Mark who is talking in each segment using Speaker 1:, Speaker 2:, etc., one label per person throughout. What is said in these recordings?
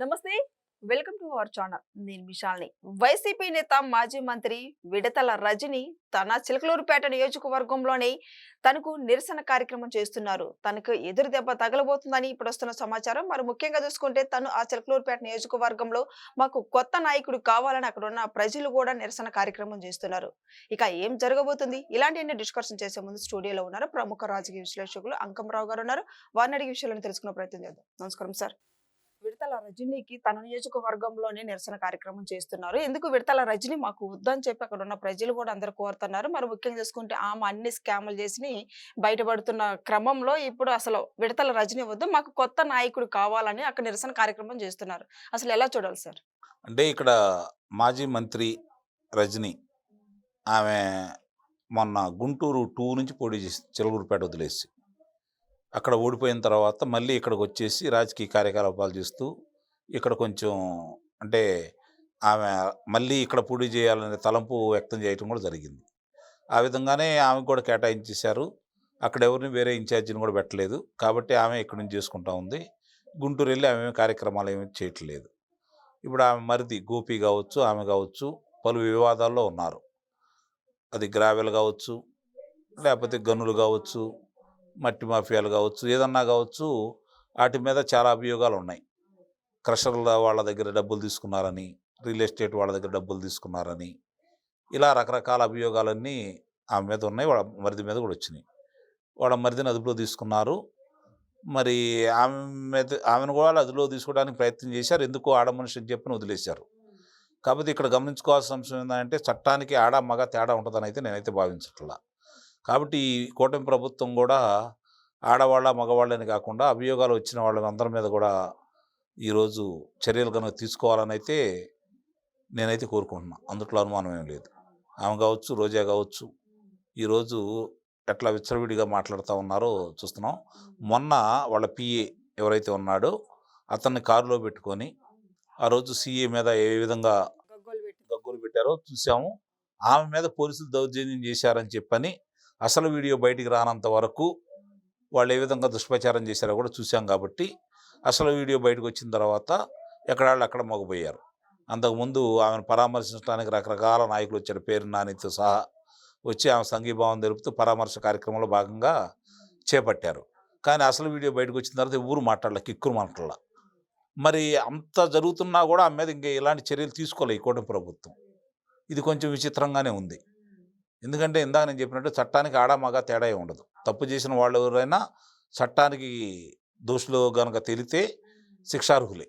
Speaker 1: నమస్తే. Welcome to our channel. నేను విశాల్ని వైసీపీ నేత మాజీ మంత్రి విడతల రజని తన చిలకలూరుపేట నియోజకవర్గంలోనే తనకు నిరసన కార్యక్రమం చేస్తున్నారు. తనకు ఎదురు దెబ్బ తగలబోతుందని ఇప్పుడు వస్తున్న సమాచారం. మరి ముఖ్యంగా చూసుకుంటే తను ఆ చిలకలూరుపేట నియోజకవర్గంలో మాకు కొత్త నాయకుడు కావాలని అక్కడ ఉన్న ప్రజలు కూడా నిరసన కార్యక్రమం చేస్తున్నారు. ఇక ఏం జరగబోతుంది? ఇలాంటి డిస్కషన్ చేసే ముందు స్టూడియోలో ఉన్నారు ప్రముఖ రాజకీయ విశ్లేషకులు అంకంరావు గారు ఉన్నారు. వారిని అడిగే విషయాలను తెలుసుకునే ప్రయత్నం చేద్దాం. నమస్కారం సార్. విడతల రజనీకి తన నియోజకవర్గంలోనే నిరసన కార్యక్రమం చేస్తున్నారు. ఎందుకు విడతల రజనీ మాకు వద్దని చెప్పి అక్కడ ఉన్న ప్రజలు కూడా అందరు కోరుతున్నారు. మరి ముఖ్యంగా చూసుకుంటే ఆమె అన్ని స్కాములు చేసి బయటపడుతున్న క్రమంలో ఇప్పుడు అసలు విడతల రజనీ వద్దు మాకు కొత్త నాయకుడు కావాలని అక్కడ నిరసన కార్యక్రమం చేస్తున్నారు. అసలు ఎలా చూడాలి సార్?
Speaker 2: అంటే ఇక్కడ మాజీ మంత్రి రజనీ ఆమె మొన్న గుంటూరు టూ నుంచి పోటీ చేసి చిలగూరుపేట వదిలేసి అక్కడ ఓడిపోయిన తర్వాత మళ్ళీ ఇక్కడికి వచ్చేసి రాజకీయ కార్యకలాపాలు చేస్తూ ఇక్కడ కొంచెం అంటే ఆమె మళ్ళీ ఇక్కడ పోటీ చేయాలనే తలంపు వ్యక్తం చేయటం కూడా జరిగింది. ఆ విధంగానే ఆమెకు కూడా కేటాయించేశారు. అక్కడ ఎవరిని వేరే ఇన్ఛార్జిని కూడా పెట్టలేదు. కాబట్టి ఆమె ఇక్కడి నుంచి చేసుకుంటా ఉంది. గుంటూరు వెళ్ళి ఆమె కార్యక్రమాలు ఏమీ చేయట్లేదు. ఇప్పుడు ఆమె మరిది గోపి కావచ్చు ఆమె కావచ్చు పలు వివాదాల్లో ఉన్నారు. అది గ్రావెల్ కావచ్చు లేకపోతే గనులు కావచ్చు మట్టి మాఫియాలు కావచ్చు ఏదన్నా కావచ్చు వాటి మీద చాలా అభియోగాలు ఉన్నాయి. క్రషర్ల వాళ్ళ దగ్గర డబ్బులు తీసుకున్నారని రియల్ ఎస్టేట్ వాళ్ళ దగ్గర డబ్బులు తీసుకున్నారని ఇలా రకరకాల అభియోగాలన్నీ ఆమె మీద ఉన్నాయి. వాళ్ళ మరిది మీద కూడా వచ్చినాయి. వాళ్ళ మరిదిని అదుపులో తీసుకున్నారు. మరి ఆమె మీద ఆమెను కూడా అదుపులో తీసుకోవడానికి ప్రయత్నం చేశారు. ఎందుకు ఆడ మనిషి అని చెప్పి వదిలేశారు. కాబట్టి ఇక్కడ గమనించుకోవాల్సిన అంశం ఏంటంటే చట్టానికి ఆడ మగ తేడా ఉంటుందని అయితే నేనైతే భావించట్లా. కాబట్టి ఈ కూటమి ప్రభుత్వం కూడా ఆడవాళ్ళ మగవాళ్ళని కాకుండా అభియోగాలు వచ్చిన వాళ్ళందరి మీద కూడా ఈరోజు చర్యలు కనుక తీసుకోవాలని అయితే నేనైతే కోరుకుంటున్నా. అందుట్లో అనుమానం ఏం లేదు. ఆమె కావచ్చు రోజా కావచ్చు ఈరోజు ఎట్లా విచ్చలవిడిగా మాట్లాడుతూ ఉన్నారో చూస్తున్నాం. మొన్న వాళ్ళ పిఏ ఎవరైతే ఉన్నాడో అతన్ని కారులో పెట్టుకొని ఆ రోజు సీఏ మీద ఏ విధంగా గగ్గులు పెట్టారో చూసాము. ఆమె మీద పోలీసులు దౌర్జన్యం చేశారని చెప్పని అసలు వీడియో బయటికి రానంత వరకు వాళ్ళు ఏ విధంగా దుష్ప్రచారం చేశారో కూడా చూసాం కాబట్టి అసలు వీడియో బయటకు వచ్చిన తర్వాత ఎక్కడ వాళ్ళు అక్కడ మొగపోయారు అంతకుముందు ఆమెను పరామర్శించడానికి రకరకాల నాయకులు వచ్చారు. పేరు నానితో సహా వచ్చి ఆమె సంఘీభావం తెలుపుతూ పరామర్శ కార్యక్రమంలో భాగంగా చేపట్టారు. కానీ అసలు వీడియో బయటకు వచ్చిన తర్వాత ఊరు మాట్లాడలే కిక్కురు మాట్లాడాల. మరి అంత జరుగుతున్నా కూడా ఆమె మీద ఇంకా ఇలాంటి చర్యలు తీసుకోలే ఈ కూటమి ప్రభుత్వం. ఇది కొంచెం విచిత్రంగానే ఉంది. ఎందుకంటే ఇందాక నేను చెప్పినట్టు చట్టానికి ఆడా మగ తేడా ఉండదు. తప్పు చేసిన వాళ్ళు ఎవరైనా చట్టానికి దోషులు కనుక తేలితే శిక్షార్హులే.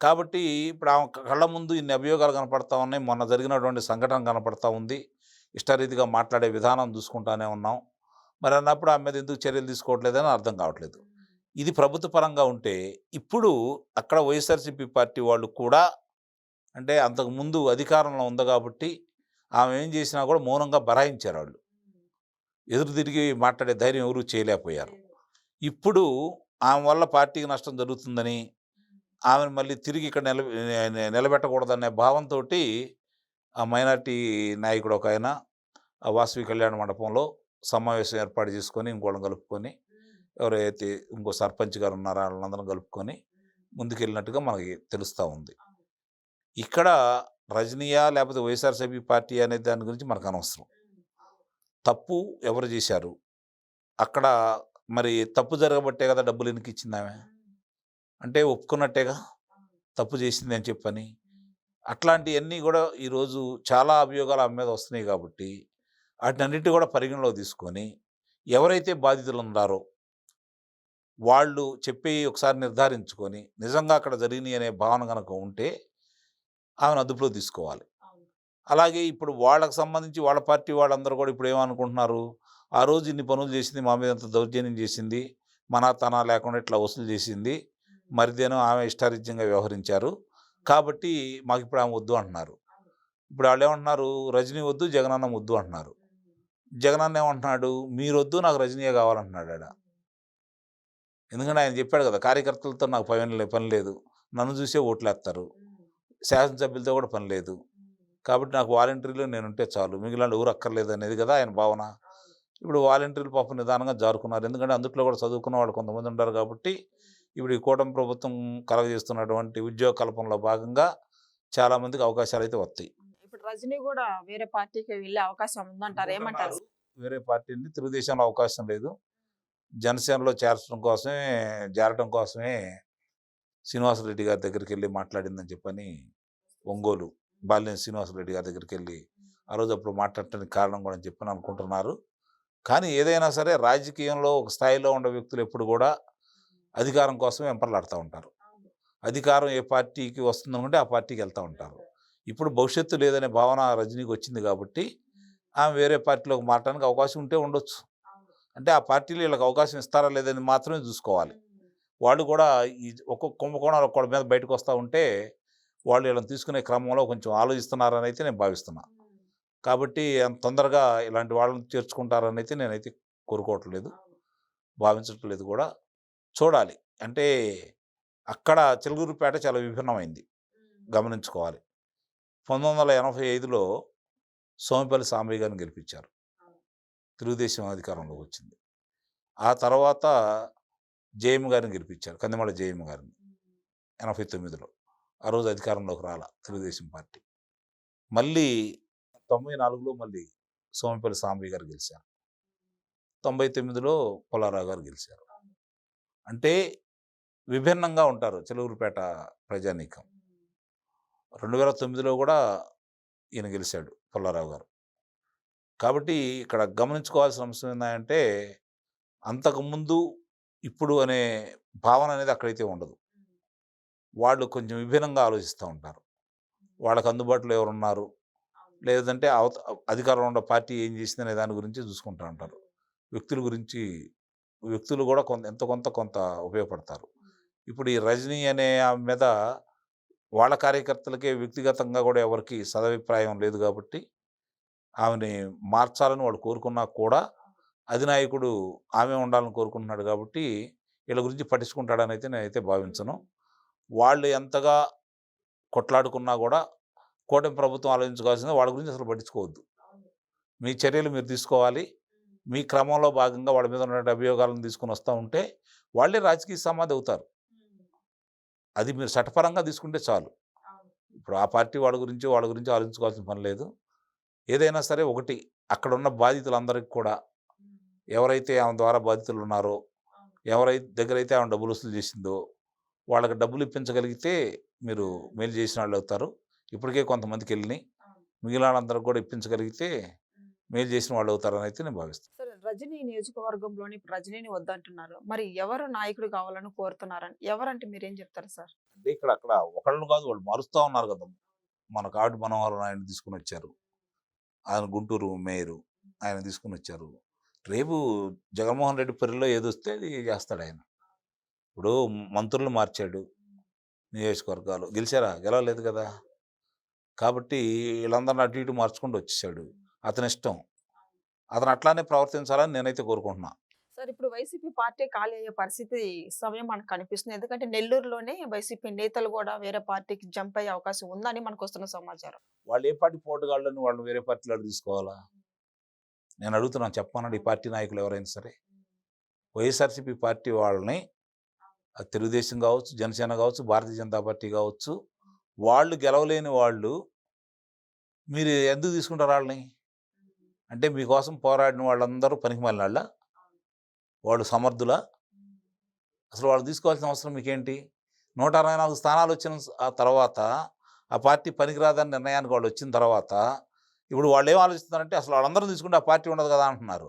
Speaker 2: కాబట్టి ఇప్పుడు ఆమె కళ్ళ ముందు ఇన్ని అభియోగాలు కనపడతా ఉన్నాయి. మొన్న జరిగినటువంటి సంఘటన కనపడతా ఉంది. ఇష్టరీతిగా మాట్లాడే విధానం చూసుకుంటానే ఉన్నాం. మరి అన్నప్పుడు ఆమె మీద ఎందుకు చర్యలు తీసుకోవట్లేదని అర్థం కావట్లేదు. ఇది ప్రభుత్వ పరంగా ఉంటే ఇప్పుడు అక్కడ వైఎస్ఆర్సీపీ పార్టీ వాళ్ళు కూడా అంటే అంతకుముందు అధికారంలో ఉంది కాబట్టి ఆమె ఏం చేసినా కూడా మౌనంగా బరాయించారు వాళ్ళు. ఎదురు తిరిగి మాట్లాడే ధైర్యం ఎవరు చేయలేకపోయారు. ఇప్పుడు ఆమె వల్ల పార్టీకి నష్టం జరుగుతుందని ఆమెను మళ్ళీ తిరిగి ఇక్కడ నిల నిలబెట్టకూడదనే భావంతో ఆ మైనార్టీ నాయకుడు ఒక ఆయన ఆ వాసవి కళ్యాణ మండపంలో సమావేశం ఏర్పాటు చేసుకొని ఇంకోళ్ళని కలుపుకొని ఎవరైతే ఇంకో సర్పంచ్ గారు ఉన్నారో వాళ్ళందరం కలుపుకొని ముందుకెళ్ళినట్టుగా మనకి తెలుస్తూ ఉంది. ఇక్కడ రజనీయా లేకపోతే వైఎస్ఆర్సీపీ పార్టీ అనే దాని గురించి మనకు అనవసరం. తప్పు ఎవరు చేశారు? అక్కడ మరి తప్పు జరగబట్టే కదా డబ్బులు ఎనికి ఇచ్చింది ఆమె. అంటే ఒప్పుకున్నట్టేగా తప్పు చేసింది అని చెప్పని. అట్లాంటివన్నీ కూడా ఈరోజు చాలా అభియోగాలు ఆమె మీద వస్తున్నాయి కాబట్టి వాటినన్నిటి కూడా పరిగణలో తీసుకొని ఎవరైతే బాధితులు ఉన్నారో వాళ్ళు చెప్పి ఒకసారి నిర్ధారించుకొని నిజంగా అక్కడ జరిగినాయి అనే భావన కనుక ఉంటే ఆమెను అదుపులో తీసుకోవాలి. అలాగే ఇప్పుడు వాళ్ళకి సంబంధించి వాళ్ళ పార్టీ వాళ్ళందరూ కూడా ఇప్పుడు ఏమనుకుంటున్నారు? ఆ రోజు ఇన్ని పనులు చేసింది మా మీద అంత దౌర్జన్యం చేసింది మన తన లేకుండా ఇట్లా వసూలు చేసింది మరిదేనో ఆమె ఇష్టారీత్యంగా వ్యవహరించారు. కాబట్టి మాకు ఇప్పుడు ఆమె వద్దు అంటున్నారు. ఇప్పుడు వాళ్ళు ఏమంటున్నారు రజనీ వద్దు జగనన్న వద్దు అంటున్నారు. జగనన్న ఏమంటున్నాడు మీరు వద్దు నాకు రజనీయే కావాలంటున్నాడు ఆడ. ఎందుకంటే ఆయన చెప్పాడు కదా కార్యకర్తలతో నాకు పని పని లేదు. నన్ను చూసే ఓట్లేస్తారు శాసనసభ్యులతో కూడా పని లేదు. కాబట్టి నాకు వాలంటీర్లు నేను ఉంటే చాలు మిగిలిన ఊరు అక్కర్లేదు అనేది కదా ఆయన భావన. ఇప్పుడు వాలంటీర్లు పాపం నిదానంగా జారుకున్నారు. ఎందుకంటే అందుట్లో కూడా చదువుకున్న వాళ్ళు కొంతమంది ఉంటారు కాబట్టి ఇప్పుడు ఈ కూటమి ప్రభుత్వం కలగజేస్తున్నటువంటి ఉద్యోగ కల్పనలో భాగంగా చాలామందికి అవకాశాలు అయితే వస్తాయి
Speaker 1: ఇప్పుడు రజనీ కూడా వేరే పార్టీకి వెళ్ళే అవకాశం ఉందంటారు. ఏమంటారు?
Speaker 2: వేరే పార్టీని తెలుగుదేశంలో అవకాశం లేదు. జనసేనలో చేర్చడం కోసమే చేరడం కోసమే శ్రీనివాసరెడ్డి గారి దగ్గరికి వెళ్ళి మాట్లాడిందని చెప్పని ఒంగోలు బాలినేని శ్రీనివాసరెడ్డి గారి దగ్గరికి వెళ్ళి ఆ రోజు అప్పుడు మాట్లాడటానికి కారణం కూడా చెప్పని అనుకుంటున్నారు. కానీ ఏదైనా సరే రాజకీయంలో ఒక స్థాయిలో ఉండే వ్యక్తులు ఎప్పుడు కూడా అధికారం కోసం వెంపర్లాడుతూ ఉంటారు. అధికారం ఏ పార్టీకి వస్తుందనుకుంటే ఆ పార్టీకి వెళ్తూ ఉంటారు. ఇప్పుడు భవిష్యత్తు లేదనే భావన రజనీకి వచ్చింది కాబట్టి ఆమె వేరే పార్టీలోకి మారడానికి అవకాశం ఉంటే ఉండొచ్చు. అంటే ఆ పార్టీలు వీళ్ళకి అవకాశం ఇస్తారా లేదని మాత్రమే చూసుకోవాలి. వాళ్ళు కూడా ఈ ఒక్కొక్క కుంభకోణాలు ఒక్కడి మీద బయటకు వస్తూ ఉంటే వాళ్ళు వీళ్ళని తీసుకునే క్రమంలో కొంచెం ఆలోచిస్తున్నారని అయితే నేను భావిస్తున్నా. కాబట్టి అంత తొందరగా ఇలాంటి వాళ్ళని చేర్చుకుంటారని అయితే నేనైతే కోరుకోవట్లేదు. భావించట్లేదు కూడా. చూడాలి. అంటే అక్కడ చిలుగురుపేట చాలా విభిన్నమైంది. గమనించుకోవాలి. పంతొమ్మిది వందల ఎనభై ఐదులో సోమపల్లి సాంబయ్య గారిని గెలిపించారు. తెలుగుదేశం అధికారంలోకి వచ్చింది. ఆ తర్వాత జయమ్మ గారిని గెలిపించారు. కందిమల జయమ్మ గారిని. ఎనభై తొమ్మిదిలో. ఆ రోజు అధికారంలోకి రాల తెలుగుదేశం పార్టీ. మళ్ళీ తొంభై నాలుగులో మళ్ళీ సోమపల్లి సాంబయ్య గారు గెలిచారు. తొంభై తొమ్మిదిలో పుల్లారావు గారు గెలిచారు. అంటే విభిన్నంగా ఉంటారు చిలుగురుపేట ప్రజానీకం. రెండు వేల తొమ్మిదిలో కూడా ఈయన గెలిచాడు పుల్లారావు గారు. కాబట్టి ఇక్కడ గమనించుకోవాల్సిన అంశం ఏంటంటే అంతకుముందు ఇప్పుడు అనే భావన అనేది అక్కడైతే ఉండదు. వాళ్ళు కొంచెం విభిన్నంగా ఆలోచిస్తూ ఉంటారు. వాళ్ళకి అందుబాటులో ఎవరున్నారు? లేదంటే అవత అధికారంలో ఉన్న పార్టీ ఏం చేసింది అనే దాని గురించి చూసుకుంటూ ఉంటారు. వ్యక్తుల గురించి వ్యక్తులు కూడా కొంత ఎంత కొంత కొంత ఉపయోగపడతారు. ఇప్పుడు ఈ రజనీ అనే ఆమె మీద వాళ్ళ కార్యకర్తలకే వ్యక్తిగతంగా కూడా ఎవరికి సదభిప్రాయం లేదు కాబట్టి ఆమెని మార్చాలని వాళ్ళు కోరుకున్నా కూడా అధినాయకుడు ఆమె ఉండాలని కోరుకుంటున్నాడు కాబట్టి వీళ్ళ గురించి పట్టించుకుంటాడని అయితే నేనైతే భావించను. వాళ్ళు ఎంతగా కొట్లాడుకున్నా కూడా కూటమి ప్రభుత్వం ఆలోచించుకోవాల్సింది. వాళ్ళ గురించి అసలు పట్టించుకోవద్దు. మీ చర్యలు మీరు తీసుకోవాలి. మీ క్రమంలో భాగంగా వాళ్ళ మీద ఉన్న అభియోగాలను తీసుకుని వస్తూ ఉంటే వాళ్ళే రాజకీయ సమాధి అవుతారు. అది మీరు చట్టపరంగా తీసుకుంటే చాలు. ఇప్పుడు ఆ పార్టీ వాళ్ళ గురించి వాళ్ళ గురించి ఆలోచించుకోవాల్సిన పని లేదు. ఏదైనా సరే ఒకటి అక్కడ ఉన్న బాధితులందరికీ కూడా ఎవరైతే ఆమె ద్వారా బాధితులు ఉన్నారో ఎవరైతే దగ్గర అయితే ఆమె డబ్బులు వసూలు చేసిందో వాళ్ళకి డబ్బులు ఇప్పించగలిగితే మీరు మేలు చేసిన వాళ్ళు అవుతారు. ఇప్పటికే కొంతమందికి వెళ్ళినాయి మిగిలిన వాళ్ళందరికీ కూడా ఇప్పించగలిగితే మేలు చేసిన వాళ్ళు అవుతారని అయితే నేను భావిస్తాను
Speaker 1: సరే రజనీ నియోజకవర్గంలోని రజనీని వద్దంటున్నారు. మరి ఎవరు నాయకుడు కావాలని కోరుతున్నారని ఎవరంటే మీరేం చెప్తారు సార్?
Speaker 2: అంటే ఇక్కడ అక్కడ ఒకళ్ళు కాదు వాళ్ళు మారుస్తూ ఉన్నారు కదా! మన కాటి మనోహర్ ఆయన తీసుకుని వచ్చారు. ఆయన గుంటూరు మేయరు ఆయన తీసుకుని వచ్చారు. రేపు జగన్మోహన్ రెడ్డి పరిలో ఏదొస్తే అది చేస్తాడు ఆయన. ఇప్పుడు మంత్రులు మార్చాడు నియోజకవర్గాలు. గెలిచారా? గెలవలేదు కదా! కాబట్టి వీళ్ళందరిని అటు ఇటు మార్చుకుంటూ వచ్చేసాడు. అతని ఇష్టం అతను అట్లానే ప్రవర్తించాలని నేనైతే కోరుకుంటున్నా.
Speaker 1: సార్ ఇప్పుడు వైసీపీ పార్టీ ఖాళీ అయ్యే పరిస్థితి సమయం మనకు కనిపిస్తుంది. ఎందుకంటే నెల్లూరులోనే వైసీపీ నేతలు కూడా వేరే పార్టీకి జంప్ అయ్యే అవకాశం ఉందని మనకు వస్తున్న సమాచారం.
Speaker 2: వాళ్ళు ఏ పార్టీ పోటుగాళ్ళని వాళ్ళు వేరే పార్టీలో తీసుకోవాలా? నేను అడుగుతున్నాను చెప్పమన్నాడు ఈ పార్టీ నాయకులు ఎవరైనా సరే. వైఎస్ఆర్సీపీ పార్టీ వాళ్ళని తెలుగుదేశం కావచ్చు జనసేన కావచ్చు భారతీయ జనతా పార్టీ కావచ్చు వాళ్ళు గెలవలేని వాళ్ళు మీరు ఎందుకు తీసుకుంటారు వాళ్ళని? అంటే మీకోసం పోరాడిన వాళ్ళందరూ పనికి వాళ్ళ వాళ్ళు సమర్థులా? అసలు వాళ్ళు తీసుకోవాల్సిన అవసరం మీకేంటి? నూట అరవై నాలుగు స్థానాలు వచ్చిన ఆ తర్వాత ఆ పార్టీ పనికిరాదని నిర్ణయానికి వాళ్ళు వచ్చిన తర్వాత ఇప్పుడు వాళ్ళు ఏం ఆలోచిస్తున్నారంటే అసలు వాళ్ళందరూ తీసుకుంటే ఆ పార్టీ ఉండదు కదా అంటున్నారు.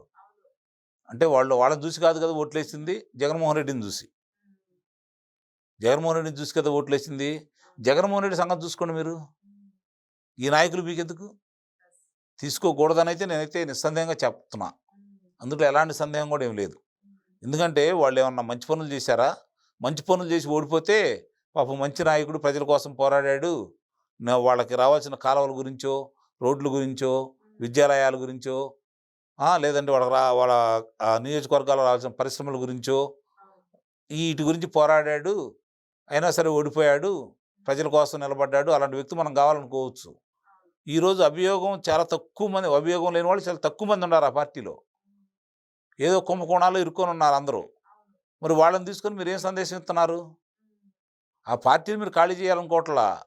Speaker 2: అంటే వాళ్ళు వాళ్ళని చూసి కాదు కదా ఓట్లేసింది? జగన్మోహన్ రెడ్డిని చూసి. జగన్మోహన్ రెడ్డిని చూసి కదా ఓట్లేసింది? జగన్మోహన్ రెడ్డి సంగతి చూసుకోండి మీరు. ఈ నాయకులు మీకు ఎందుకు తీసుకోకూడదని అయితే నేనైతే నిస్సందేహంగా చెప్తున్నా. అందులో ఎలాంటి సందేహం కూడా ఏం లేదు. ఎందుకంటే వాళ్ళు ఏమన్నా మంచి పనులు చేశారా? మంచి పనులు చేసి ఓడిపోతే పాపం మంచి నాయకుడు ప్రజల కోసం పోరాడాడు. వాళ్ళకి రావాల్సిన కాలువల గురించో రోడ్ల గురించో విద్యాలయాల గురించో లేదంటే వాళ్ళకి రా వాళ్ళ నియోజకవర్గాల్లో రావాల్సిన పరిశ్రమల గురించో వీటి గురించి పోరాడాడు. అయినా సరే ఓడిపోయాడు. ప్రజల కోసం నిలబడ్డాడు. అలాంటి వ్యక్తి మనం కావాలనుకోవచ్చు. ఈరోజు అభియోగం చాలా తక్కువ మంది అభియోగం లేని వాళ్ళు చాలా తక్కువ మంది ఉన్నారు ఆ పార్టీలో. ఏదో కుంభకోణాలు ఇరుక్కొని ఉన్నారు అందరూ. మరి వాళ్ళని తీసుకొని మీరు ఏం సందేశం ఇస్తున్నారు? ఆ పార్టీని మీరు ఖాళీ చేయాలనుకోవట్లా?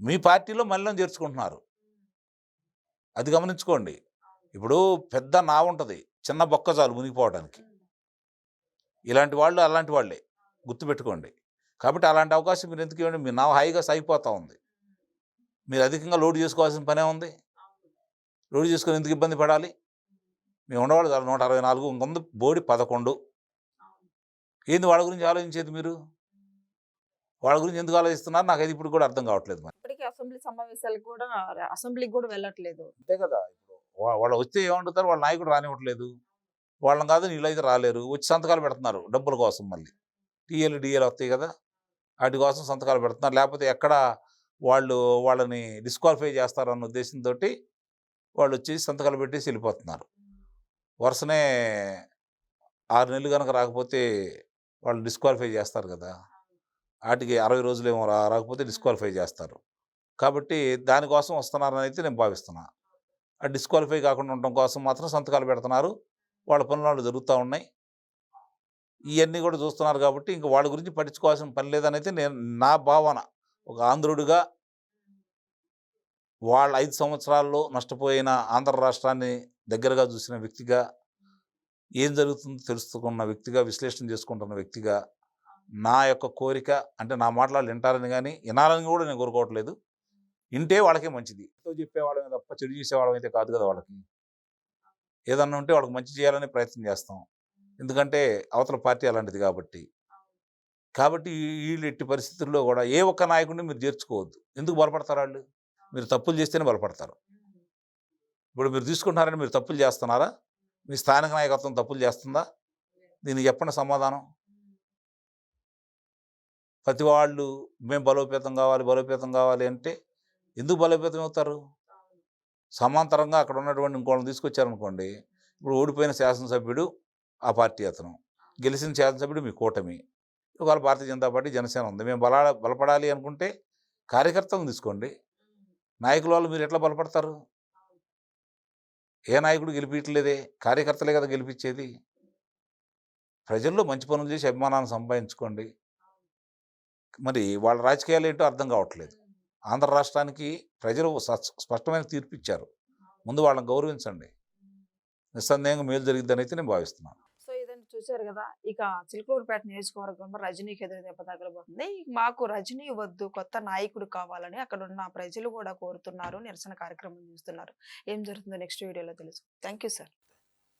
Speaker 2: మీ పార్టీలో మళ్ళీ చేర్చుకుంటున్నారు. అది గమనించుకోండి. ఇప్పుడు పెద్ద నా ఉంటుంది. చిన్న బొక్క చాలు మునిగిపోవడానికి. ఇలాంటి వాళ్ళు అలాంటి వాళ్ళే. గుర్తుపెట్టుకోండి. కాబట్టి అలాంటి అవకాశం మీరు ఎందుకు ఇవ్వండి? మీ నా హాయిగా సాగిపోతూ ఉంది. మీరు అధికంగా లోడ్ చేసుకోవాల్సిన పనే ఉంది. లోడ్ చేసుకొని ఎందుకు ఇబ్బంది పడాలి? మేము ఉండేవాళ్ళు చాలా నూట అరవై నాలుగు ఇంకొంది బోడి పదకొండు. ఏంది వాళ్ళ గురించి ఆలోచించేది మీరు? వాళ్ళ గురించి ఎందుకు ఆలోచిస్తున్నారు? నాకు అది ఇప్పుడు కూడా అర్థం కావట్లేదు మరి.
Speaker 1: ఇప్పటికీ అసెంబ్లీ సమావేశాలకు కూడా అసెంబ్లీకి కూడా వెళ్ళట్లేదు.
Speaker 2: అంతే కదా! ఇప్పుడు వాళ్ళు వస్తే ఏమంటారు వాళ్ళ నాయకుడు రానివ్వట్లేదు. వాళ్ళని కాదు నీళ్ళు అయితే రాలేరు. వచ్చి సంతకాలు పెడుతున్నారు డబ్బుల కోసం మళ్ళీ. టీఎల్ డిఎల్ వస్తాయి కదా! వాటి కోసం సంతకాలు పెడుతున్నారు. లేకపోతే ఎక్కడ వాళ్ళు వాళ్ళని డిస్క్వాలిఫై చేస్తారన్న ఉద్దేశంతో వాళ్ళు వచ్చి సంతకాలు పెట్టేసి వెళ్ళిపోతున్నారు. వరుసనే ఆరు నెలలు కనుక రాకపోతే వాళ్ళు డిస్క్వాలిఫై చేస్తారు కదా! వాటికి అరవై రోజులు ఏమో రాకపోతే డిస్క్వాలిఫై చేస్తారు. కాబట్టి దానికోసం వస్తున్నారని అయితే నేను భావిస్తున్నా. ఆ డిస్క్వాలిఫై కాకుండా ఉండటం కోసం మాత్రం సంతకాలు పెడుతున్నారు. వాళ్ళ పనులు వాళ్ళు జరుగుతూ ఉన్నాయి. ఇవన్నీ కూడా చూస్తున్నారు కాబట్టి ఇంక వాళ్ళ గురించి పట్టించుకోవాల్సిన పని లేదని అయితే నేను నా భావన ఒక ఆంధ్రుడిగా వాళ్ళ ఐదు సంవత్సరాల్లో నష్టపోయిన ఆంధ్ర రాష్ట్రాన్ని దగ్గరగా చూసిన వ్యక్తిగా ఏం జరుగుతుందో తెలుసుకున్న వ్యక్తిగా విశ్లేషణ చేసుకుంటున్న వ్యక్తిగా నా యొక్క కోరిక అంటే నా మాటలు వింటారని కానీ వినాలని కూడా నేను కోరుకోవట్లేదు. వింటే వాళ్ళకే మంచిది. ఎంతో చెప్పేవాళ్ళమే తప్ప చెడు చేసేవాళ్ళం అయితే కాదు కదా వాళ్ళకి. ఏదన్నా ఉంటే వాళ్ళకి మంచి చేయాలని ప్రయత్నం చేస్తాం. ఎందుకంటే అవతల పార్టీ అలాంటిది కాబట్టి. కాబట్టి వీళ్ళు ఎట్టి పరిస్థితుల్లో కూడా ఏ ఒక్క నాయకుడిని మీరు చేర్చుకోవద్దు. ఎందుకు బలపడతారు వాళ్ళు? మీరు తప్పులు చేస్తేనే బలపడతారు. ఇప్పుడు మీరు తీసుకుంటున్నారని మీరు తప్పులు చేస్తున్నారా? మీ స్థానిక నాయకత్వం తప్పులు చేస్తుందా? దీనికి చెప్పండి సమాధానం. ప్రతి వాళ్ళు మేము బలోపేతం కావాలి బలోపేతం కావాలి అంటే ఎందుకు బలోపేతం అవుతారు? సమాంతరంగా అక్కడ ఉన్నటువంటి ఇంకోళ్ళని తీసుకొచ్చారనుకోండి ఇప్పుడు ఓడిపోయిన శాసనసభ్యుడు ఆ పార్టీ అతను గెలిచిన శాసనసభ్యుడు మీ కూటమి. ఇవాళ భారతీయ జనతా పార్టీ జనసేన ఉంది. మేము బలా బలపడాలి అనుకుంటే కార్యకర్తలను తీసుకోండి. నాయకుల వాళ్ళు మీరు ఎట్లా బలపడతారు? ఏ నాయకుడు గెలిపించలేదే కార్యకర్తలే కదా గెలిపించేది. ప్రజల్లో మంచి పనులు చేసి అభిమానాన్ని సంపాదించుకోండి. మరి వాళ్ళ రాజకీయాలు ఏంటో అర్థం కావట్లేదు. ఆంధ్ర రాష్ట్రానికి ప్రజలు స్పష్టమైన తీర్పు ఇచ్చారు. ముందు వాళ్ళని గౌరవించండి. నిస్సందేహంగా మేలు జరిగిద్దని అయితే నేను భావిస్తున్నాను.
Speaker 1: చూశారు కదా! ఇక చిలుకూరుపేట నియోజకవర్గంలో రజనీకి ఎదురు దెబ్బ తగలబోతుంది. మాకు రజనీ వద్దు కొత్త నాయకుడు కావాలని అక్కడ ఉన్న ప్రజలు కూడా కోరుతున్నారు నిరసన కార్యక్రమం చూస్తున్నారు. ఏం జరుగుతుందో నెక్స్ట్ వీడియోలో తెలుసు థ్యాంక్ యూ సార్.